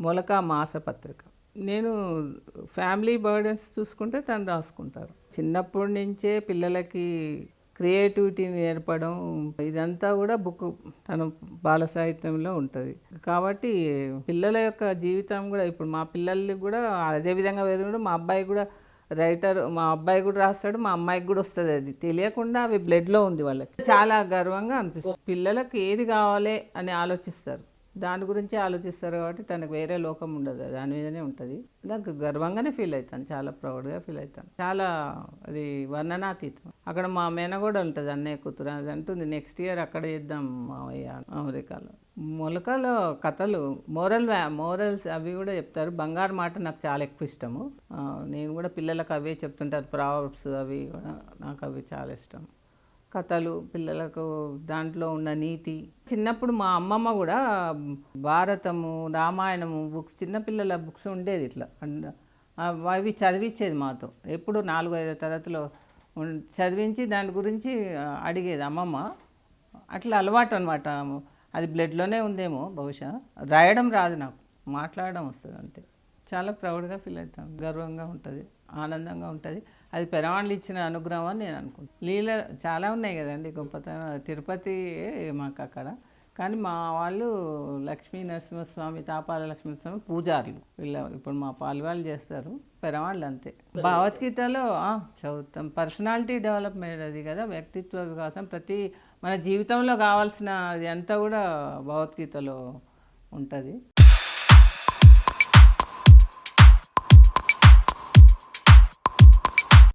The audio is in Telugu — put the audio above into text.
మొలక మాసపత్రిక నేను ఫ్యామిలీ బర్డెన్స్ చూసుకుంటే తను రాసుకుంటారు. చిన్నప్పటి నుంచే పిల్లలకి క్రియేటివిటీని నేర్పడం ఇదంతా కూడా బుక్ తన బాల సాహిత్యంలో ఉంటుంది. కాబట్టి పిల్లల యొక్క జీవితం కూడా ఇప్పుడు మా పిల్లలకి కూడా అదే విధంగా వేరు మా అబ్బాయి కూడా రైటర్ మా అబ్బాయి కూడా రాస్తాడు మా అమ్మాయికి కూడా వస్తుంది అది. తెలియకుండా అవి బ్లడ్లో ఉంది వాళ్ళకి. చాలా గర్వంగా అనిపిస్తుంది. పిల్లలకు ఏది కావాలి అని ఆలోచిస్తారు. దాని గురించి ఆలోచిస్తారు కాబట్టి తనకు వేరే లోకం ఉండదు దాని మీదనే ఉంటుంది. నాకు గర్వంగానే ఫీల్ అవుతాను చాలా ప్రౌడ్గా ఫీల్ అవుతాను. చాలా అది వర్ణనాతీతం. అక్కడ మా మేనగోడ ఉంటుంది అన్నయ్య కూతురు అది అంటుంది నెక్స్ట్ ఇయర్ అక్కడ చేద్దాం మావయ్య అమెరికాలో. మొలకలో కథలు మోరల్ మోరల్స్ అవి కూడా చెప్తారు. బంగారు మాట నాకు చాలా ఎక్కువ ఇష్టము. నేను కూడా పిల్లలకు అవే చెప్తుంటారు ప్రావర్బ్స్ అవి కూడా నాకు అవి చాలా ఇష్టం. కథలు పిల్లలకు దాంట్లో ఉన్న నీతి. చిన్నప్పుడు మా అమ్మమ్మ కూడా భారతము రామాయణము బుక్స్ చిన్నపిల్లల బుక్స్ ఉండేది ఇట్లా. అండ్ అవి చదివించేది మాతో. ఎప్పుడు నాలుగు ఐదో తరగతిలో చదివించి దాని గురించి అడిగేది అమ్మమ్మ. అట్లా అలవాటు అనమాట అది బ్లడ్లోనే ఉందేమో బహుశా. రాయడం రాదు నాకు. మాట్లాడడం వస్తుంది అంతే చాలా ప్రౌడ్గా ఫీల్ అవుతాం. గర్వంగా ఉంటుంది. ఆనందంగా ఉంటుంది. అది పెరవాళ్ళు ఇచ్చిన అనుగ్రహం అని నేను అనుకుంటాను లీల చాలా ఉన్నాయి కదండి గొప్పతనం. తిరుపతి మాకు అక్కడ. కానీ మా వాళ్ళు లక్ష్మీ నరసింహస్వామి తాపాల లక్ష్మీస్వామి పూజారులు. వీళ్ళ ఇప్పుడు మా పాలు చేస్తారు. పెరవాళ్ళు అంతే. భగవద్గీతలో చదువుతాం పర్సనాలిటీ డెవలప్మెంట్ అది కదా. వ్యక్తిత్వ వికాసం. ప్రతి మన జీవితంలో కావాల్సిన అది అంతా కూడా భగవద్గీతలో ఉంటుంది.